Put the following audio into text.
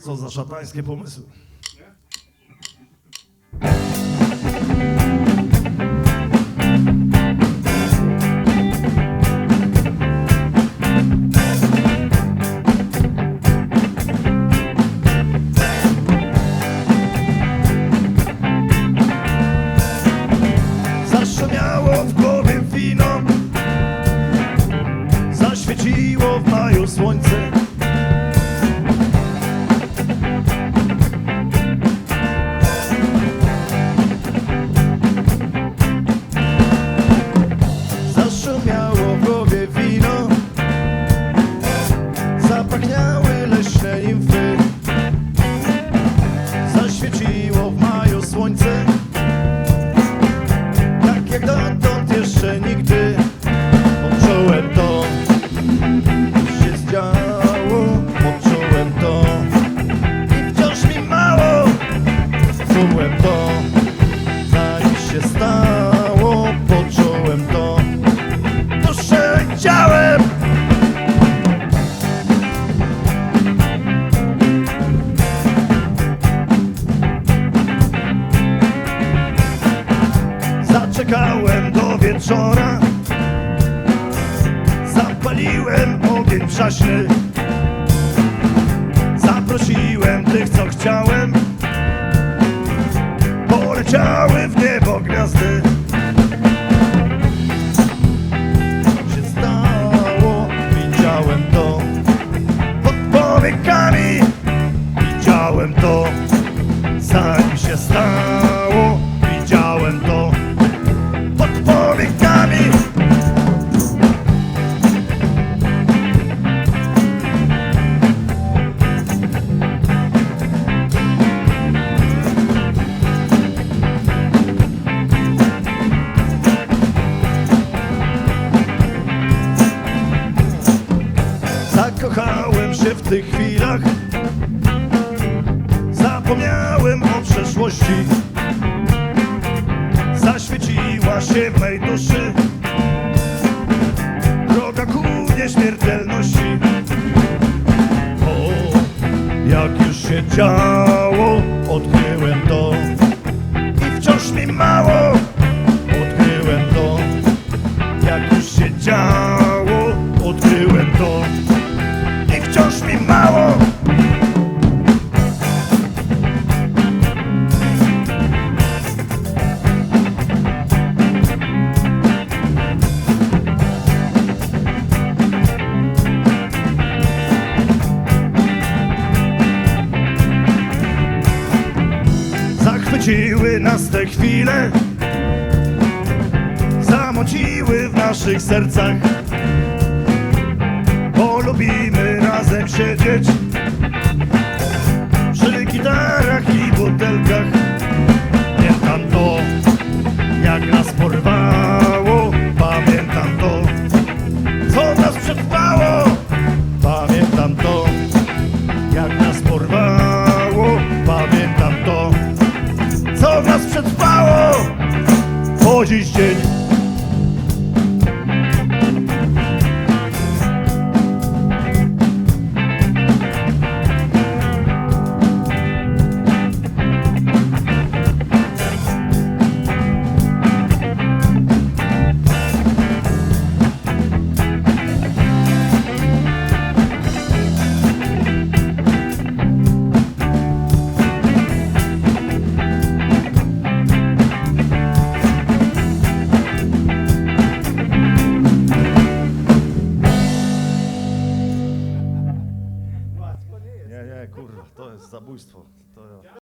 Co za szatańskie pomysły. Zaczekałem do wieczora. Zapaliłem ogień przaśny Zaprosiłem tych, co chciałem. Poleciały w niebo gwiazdy. Się stało? Widziałem to. Pod powiekami Widziałem to. Zanim się stało w tych chwilach. Zapomniałem o przeszłości. Zaświeciła się w mej duszy. Droga ku nieśmiertelności. O, jak już się działo Odkryłem to. I wciąż mi mało Odkryłem to. Jak już się działo Odkryłem to Zachwyciły nas te chwile Zamociły w naszych sercach. Bo lubimy razem siedzieć Przy gitarach i butelkach. Pamiętam to, jak nas porwało. Pamiętam to, co nas przetrwało. Pamiętam to, jak nas porwało wozić cień за.